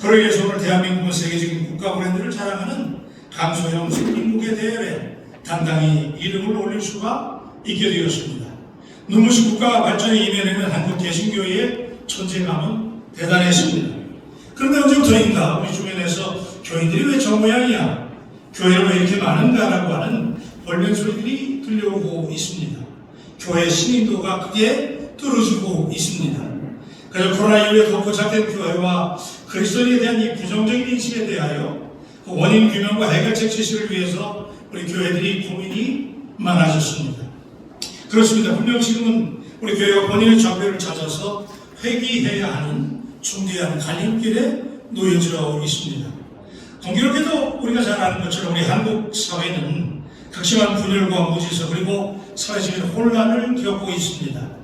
그러기 위해서 오늘 대한민국은 세계적인 국가 브랜드를 자랑하는 강소영 생민국의 대회에 당당히 이름을 올릴 수가 있게 되었습니다. 눈부신 국가 발전의 이면에는 한국 개신교회의 존재감은 대단했습니다. 그런데 언제부터인가 우리 주변에서 교인들이 왜 저 모양이야? 교회는 왜 이렇게 많은가라고 하는 벌면 소리들이 들려오고 있습니다. 교회 신인도가 크게 떨어지고 있습니다. 그래서 코로나 이후에 더 고착된 교회와 그리스도인에 대한 이 부정적인 인식에 대하여 그 원인 규명과 해결책 제시를 위해서 우리 교회들이 고민이 많아졌습니다. 그렇습니다. 분명 지금은 우리 교회가 본인의 좌표를 찾아서 회귀해야 하는 중대한 갈림길에 놓여져 있습니다. 공교롭게도 우리가 잘 아는 것처럼 우리 한국 사회는 극심한 분열과 무질서 그리고 사회적인 혼란을 겪고 있습니다.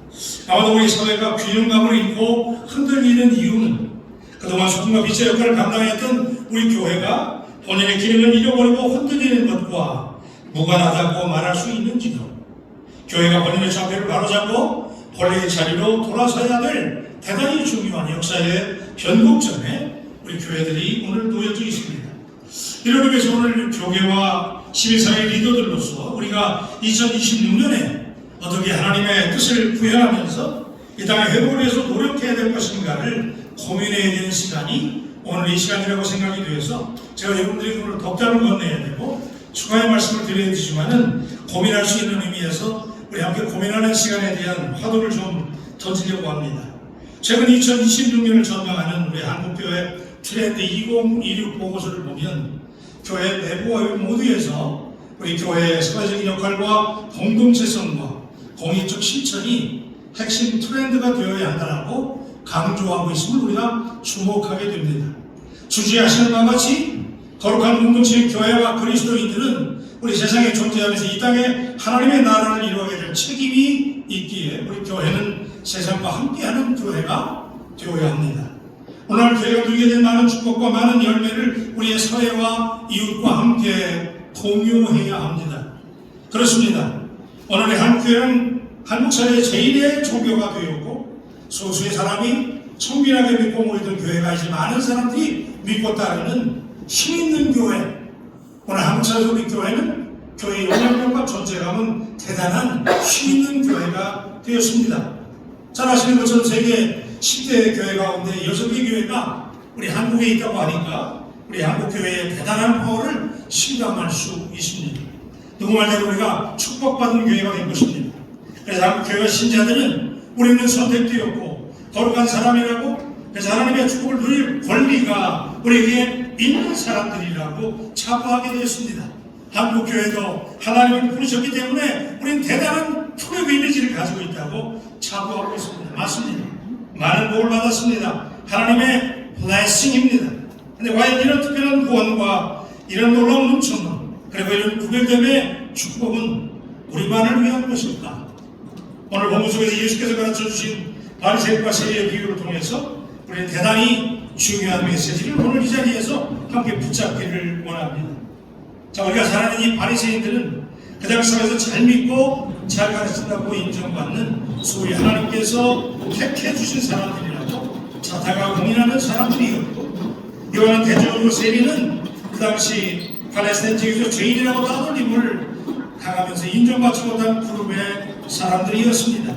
아마도 우리 사회가 균형감을 잃고 흔들리는 이유는 그동안 소금과 빛의 역할을 감당했던 우리 교회가 본인의 기능을 잃어버리고 흔들리는 것과 무관하다고 말할 수 있는지도 교회가 본인의 좌표를 바로잡고 본래의 자리로 돌아서야 될 대단히 중요한 역사의 변곡점에 우리 교회들이 오늘 놓여져 있습니다. 이런 의미에서 오늘 교계와 시민사회 리더들로서 우리가 2026년에 어떻게 하나님의 뜻을 구현하면서 이 땅의 회복을 위해서 노력해야 될 것인가를 고민해야 되는 시간이 오늘 이 시간이라고 생각이 되어서 제가 여러분들이 오늘 덕담을 건네야 되고 추가의 말씀을 드려야 되지만은 고민할 수 있는 의미에서 우리 함께 고민하는 시간에 대한 화두를 좀 던지려고 합니다. 최근 2026년을 전망하는 우리 한국교회 트렌드 2026 보고서를 보면 교회 내부와 모두에서 우리 교회의 사회적인 역할과 공동체성과 공익적 실천이 핵심 트렌드가 되어야 한다라고 강조하고 있음을 우리가 주목하게 됩니다. 주지하시는 바와 같이 거룩한 공동체의 교회와 그리스도인들은 우리 세상에 존재하면서 이 땅에 하나님의 나라를 이루어야 될 책임이 있기에 우리 교회는 세상과 함께하는 교회가 되어야 합니다. 오늘 교회가 누리게 된 많은 축복과 많은 열매를 우리의 사회와 이웃과 함께 공유해야 합니다. 그렇습니다. 오늘의 한국교회는 한국 사회의 제1의 종교가 되었고 소수의 사람이 청빈하게 믿고 모이던 교회가 이제 많은 사람들이 믿고 따르는 힘 있는 교회. 오늘 한국 사회 우리 교회는 교회의 영향력과 존재감은 대단한 힘 있는 교회가 되었습니다. 잘 아시는 것처럼 세계 10대 교회 가운데 6개 교회가 우리 한국에 있다고 하니까 우리 한국 교회의 대단한 파워를 실감할 수 있습니다. 누구 말대로 우리가 축복받은 교회가 된 것입니다. 그래서 한국 교회 신자들은 우리는 선택되었고 거룩한 사람이라고 그래서 하나님의 축복을 누릴 권리가 우리에게 있는 사람들이라고 자부하게 되었습니다. 한국 교회도 하나님을 부르셨기 때문에 우리는 대단한 프리빌리지를 가지고 있다고 자부하고 있습니다. 맞습니다. 많은 복을 받았습니다. 하나님의 블레싱입니다. 근데 과연 이런 특별한 구원과 이런 놀라운 넘쳐는 그리고 이런 구별됨의 축복은 우리만을 위한 것일까? 오늘 본문 속에서 예수께서 가르쳐 주신 바리새인과 세리의 비유를 통해서 우리는 대단히 중요한 메시지를 오늘 이 자리에서 함께 붙잡기를 원합니다. 자, 우리가 잘 아는 이 바리새인들은 그 당시에서 잘 믿고 잘 가르친다고 인정받는 소위 하나님께서 택해 주신 사람들이라고 자타가 공인하는 사람들이었고 요한 대적으로 세리는 그 당시 팔레스타인 지역에서 죄인이라고 따돌림을 당하면서 인정받지 못한 그룹의 사람들이었습니다.